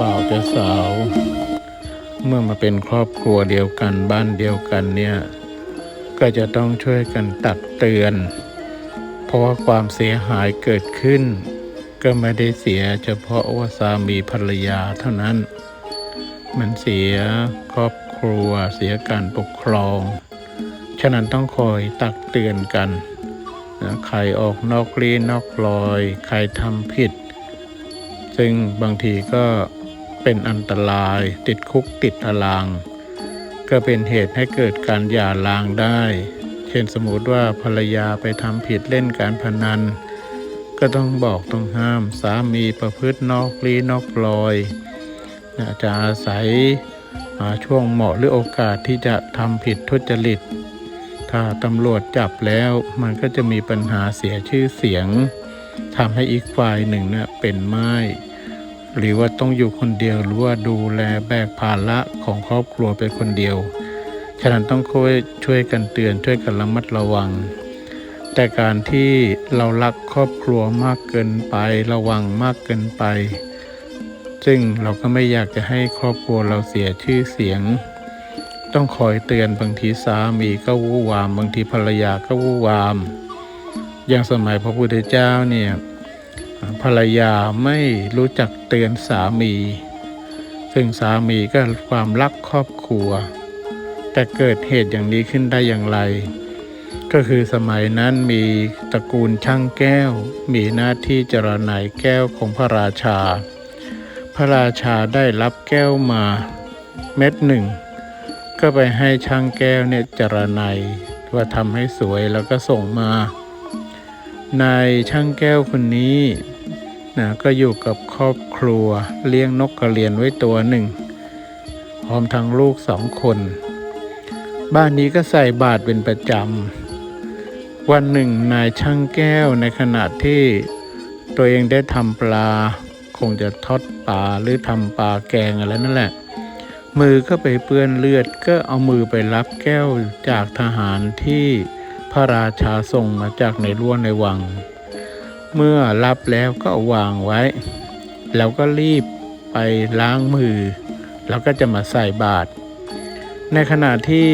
บ่าวจ้าสาว เมื่อมาเป็นครอบครัวเดียวกันบ้านเดียวกันเนี่ย ก็จะต้องช่วยกันตักเตือน เพราะว่าความเสียหายเกิดขึ้น ก็ไม่ได้เสียเฉพาะว่าสามีภรรยาเท่านั้น มันเสียครอบครัวเสียการปกครอง ฉะนั้นต้องคอยตักเตือนกันนะใครออกนอกรีนอกรอย ใครทำผิด ซึ่งบางทีก็ เป็นอันตราย ติดคุกติดตาราง ก็เป็นเหตุให้เกิดการหย่าร้างได้ เช่นสมมติว่าภรรยาไปทำผิดเล่นการพนัน ก็ต้องบอกต้องห้ามสามีประพฤตินอกรีนอกรอยจะอาศัยช่วงเหมาะหรือโอกาสที่จะทำผิดทุจริต ถ้าตำรวจจับแล้วมันก็จะมีปัญหาเสียชื่อเสียงทำให้อีกฝ่ายหนึ่งเนี่ยเป็นไม้ หรือว่าต้องอยู่คนเดียวหรือว่าดูแลแบกภาระของครอบครัวไปคนเดียว ฉะนั้นต้องช่วยช่วยกันเตือนช่วยกันระมัดระวัง แต่การที่เรารักครอบครัวมากเกินไประวังมากเกินไป ซึ่งเราก็ไม่อยากจะให้ครอบครัวเราเสียชื่อเสียง ต้องคอยเตือนบางทีสามีก็วู่วาม บางทีภรรยาก็วู่วาม อย่างสมัยพระพุทธเจ้าเนี่ย ภรรยาไม่รู้จักเตือนสามี ซึ่งสามีก็ความรักครอบครัว แต่เกิดเหตุอย่างนี้ขึ้นได้อย่างไร ก็คือสมัยนั้นมีตระกูลช่างแก้ว มีหน้าที่จรนายแก้วของพระราชา พระราชาได้รับแก้วมาเม็ดหนึ่ง ก็ไปให้ช่างแก้วเนี่ยจรนายว่าทำให้สวยแล้วก็ส่งมานายช่างแก้วคนนี้ นะก็อยู่กับครอบครัวเลี้ยงนกกระเรียนไว้ตัวหนึ่ง พร้อมทั้งลูกสองคน บ้านนี้ก็ใส่บาตรเป็นประจำ วันหนึ่งนายช่างแก้วในขณะที่ตัวเองได้ทำปลา คงจะทอดปลาหรือทำปลาแกงอะไรนั่นแหละ มือก็ไปเปื้อนเลือดก็เอามือไปรับแก้วจากทหารที่พระราชาส่งมาจากในรั้วในวัง เมื่อรับแล้วก็วางไว้ แล้วก็รีบไปล้างมือ แล้วก็จะมาใส่บาตรในขณะที่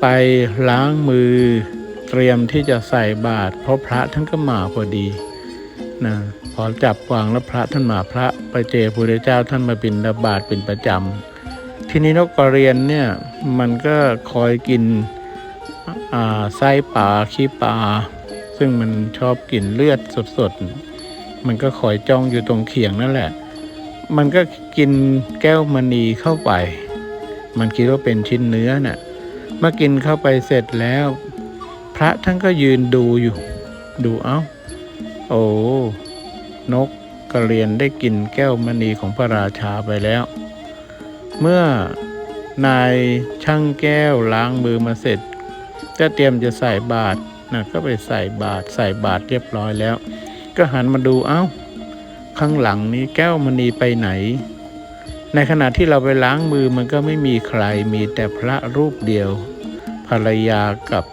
ไปล้างมือ เตรียมที่จะใส่บาตรเพราะพระท่านก็มาพอดีนะพอจับวางแล้วพระท่านมาพระไปเจพระพุทธเจ้าท่านมาบิณฑบาตเป็นประจำทีนี้นกกระเรียนเนี่ยมันก็คอยกินไส้ปลาขี้ปลา ซึ่งมันชอบกลิ่นเลือดสดๆ มันก็คอยจ้องอยู่ตรงเขียงนั่นแหละ มันก็กินแก้วมณีเข้าไป มันคิดว่าเป็นชิ้นเนื้อน่ะ เมื่อกินเข้าไปเสร็จแล้ว พระท่านก็ยืนดูอยู่ ดูเอ้า โอ้นกกระเรียนได้กินแก้วมณีของพระราชาไปแล้ว เมื่อนายช่างแก้วล้างมือมาเสร็จก็เตรียมจะใส่บาตร นะก็ไปใส่บาตรใส่บาตรเรียบร้อยแล้ว ก็หันมาดูเอ้า ข้างหลังนี้แก้วมณีไปไหน ในขณะที่เราไปล้างมือมันก็ไม่มีใครมีแต่พระรูปเดียว ภรรยากับ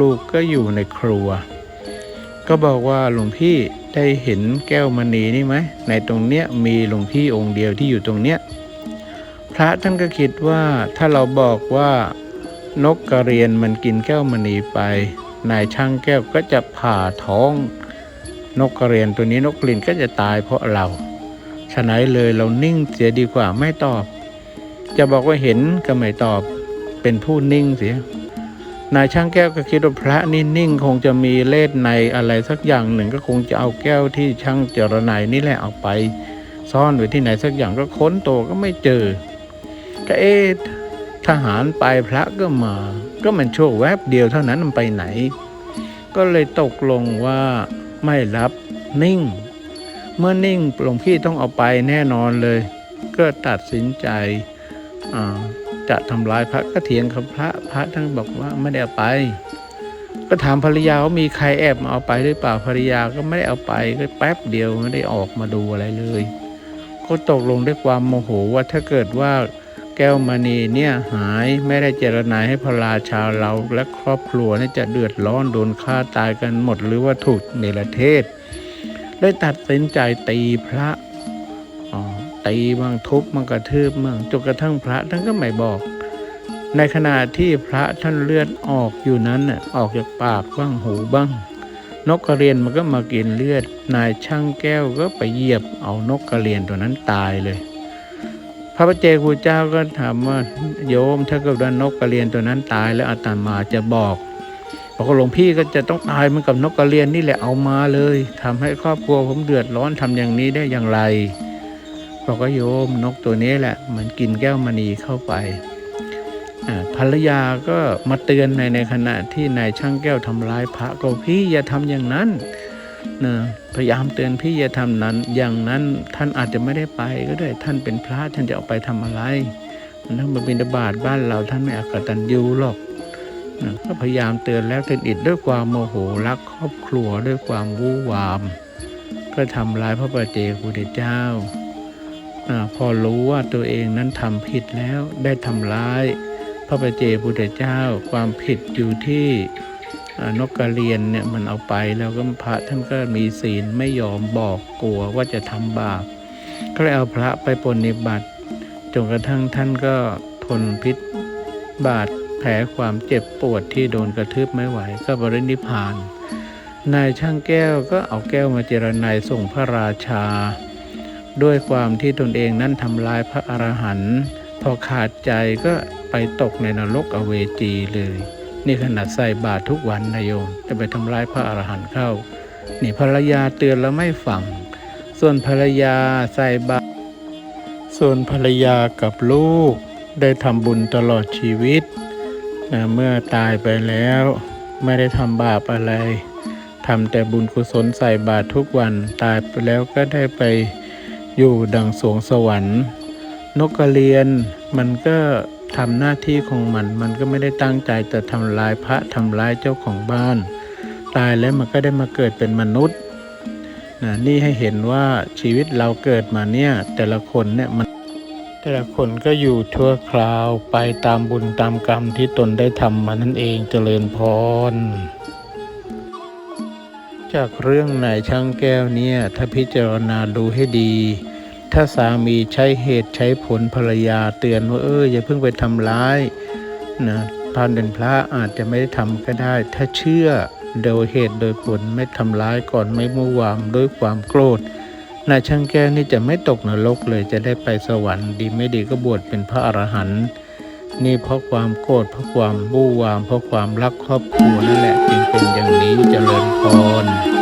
ลูกๆก็อยู่ในครัว ก็บอกว่าหลวงพี่ได้เห็นแก้วมณีนี่ไหมในตรงเนี้ยมีหลวงพี่องค์เดียวที่อยู่ตรงเนี้ยพระท่านก็คิดว่าถ้าเราบอกว่านกกระเรียนมันกินแก้วมณีไป นายช่างแก้วก็จะผ่าท้องนกกระเรียนตัวนี้นกกระเรียนก็จะตายเพราะเราฉะนั้นเลยเรานิ่งเสียดีกว่าไม่ตอบ จะบอกว่าเห็นก็ไม่ตอบเป็นผู้นิ่งเสีย นายช่างแก้วก็คิดว่าพระนี่นิ่งคงจะมีเลสในอะไรสักอย่างหนึ่งก็คงจะเอาแก้วที่ช่างเจรไนายนี่แหละเอาไป ซ่อนไว้ที่ไหนสักอย่างก็ค้นตัวก็ไม่เจอก็เอ๊ทหารไปพระก็มา ก็มันชั่วแวบเดียวเท่านั้นมันไปไหน ก็เลยตกลงว่าไม่รับนิ่ง เมื่อนิ่งหลวงพี่ต้องเอาไปแน่นอนเลย ก็ตัดสินใจจะทำร้ายพระก็เถียงกับพระพระท่านบอกว่าไม่ได้เอาไป ก็ถามภรรยาว่ามีใครแอบมาเอาไปหรือเปล่าภรรยาก็ไม่ได้เอาไปก็แป๊บเดียวไม่ได้ออกมาดูอะไรเลย ก็ตกลงด้วยความโมโหว่าถ้าเกิดว่า แก้วมณีเนี่ยหายไม่ได้เจรนายให้พระราชาเราและครอบครัวนี่จะเดือดร้อนโดนฆ่าตายกันหมดหรือว่าถูกเนรเทศเลยตัดสินใจตีพระออตีบางทุบบ้างกระทืบบ้างจนกระทั่งพระท่านก็ไม่บอก ในขณะที่พระท่านเลือดออกอยู่นั้นน่ะออกจากปากบ้างหูบ้าง นกกระเรียนมันก็มากินเลือด นายช่างแก้วก็ไปเหยียบเอานกกระเรียนตัวนั้นตายเลย พระพเจคูเจ้าก็ถามว่าโยมถ้าเกิดว่านกกระเรียนตัวนั้นตายแล้วอาตมาจะบอกบอกว่าหลวงพี่ก็จะต้องตายเหมือนกับนกกระเรียนนี่แหละเอามาเลยทำให้ครอบครัวผมเดือดร้อนทำอย่างนี้ได้อย่างไรบอกว่าโยมนกตัวนี้แหละ มันกินแก้วมณีเข้าไปภรรยาก็มาเตือนในในขณะที่นายช่างแก้วทำร้ายพระก็พี่อย่าทำอย่างนั้น นะพยายามเตือนพี่อย่าทำนั้น อย่างนั้นท่านอาจจะไม่ได้ไปก็ได้ท่านเป็นพระท่านจะเอาไปทำอะไรนั่งมาบิณฑบาตบ้านเราท่านไม่อกตันยูหรอกนะก็พยายามเตือนแล้วเตือนอีกด้วยความโมโหรักครอบครัวด้วยความวู่วาม ก็ทำร้ายพระประเจกพุทธเจ้าอพอรู้ว่าตัวเองนั้นทำผิดแล้วได้ทำร้าย พระประเจกพุทธเจ้า ความผิดอยู่ที่ นกกระเรียนเนี่ยมันเอาไปแล้วก็พระท่านก็มีศีลไม่ยอมบอกกลัวว่าจะทำบาปก็เลยเอาพระไปปรนนิบัติจนกระทั่งท่านก็ทนพิษบาดแผลความเจ็บปวดที่โดนกระทืบไม่ไหว ก็บรินิพาน นายช่างแก้วก็เอาแก้วมาเจรนายส่งพระราชา ด้วยความที่ตนเองนั้นทำลายพระอรหันต์พอขาดใจก็ไปตกในนรกอเวจีเลย นี่ขนาดใส่บาตรทุกวันนายโยมจะไปทำร้ายพระอรหันต์เข้า นี่ภรรยาเตือนแล้วไม่ฟัง ส่วนภรรยาใส่บาตรส่วนภรรยากับลูกได้ทำบุญตลอดชีวิตนะเมื่อตายไปแล้ว ไม่ได้ทำบาปอะไรทำแต่บุญกุศลใส่บาตรทุกวันตายไปแล้วก็ได้ไปอยู่ดังสวงสวรรค์ นกกระเรียนมันก็ ทำหน้าที่ของมัน มันก็ไม่ได้ตั้งใจจะทำลายพระทำลายเจ้าของบ้าน ตายแล้วมันก็ได้มาเกิดเป็นมนุษย์นะนี่ให้เห็นว่าชีวิตเราเกิดมาเนี่ย แต่ละคนเนี่ยมัน แต่ละคนก็อยู่ชั่วคราวไปตามบุญตามกรรมที่ตนได้ทำมานั่นเองเจริญพร จากเรื่องนายช่างแก้วเนี่ย ถ้าพิจารณาดูให้ดี ถ้าสามีใช้เหตุใช้ผลภรรยาเตือนว่าเอออย่าเพิ่งไปทำร้ายนะพานเป็นพระอาจจะไม่ได้ทำก็ได้ ถ้าเชื่อโดยเหตุโดยผลไม่ทำร้ายก่อนไม่มุ่วามด้วยความโกรธนายช่างแก้วนี่จะไม่ตกนรกเลยจะได้ไปสวรรค์ดีไม่ดีก็บวชเป็นพระอรหันต์นี่เพราะความโกรธเพราะความบู้วาม เพราะความรักครอบครัวนั่นแหละจึงเป็นอย่างนี้เจริญพร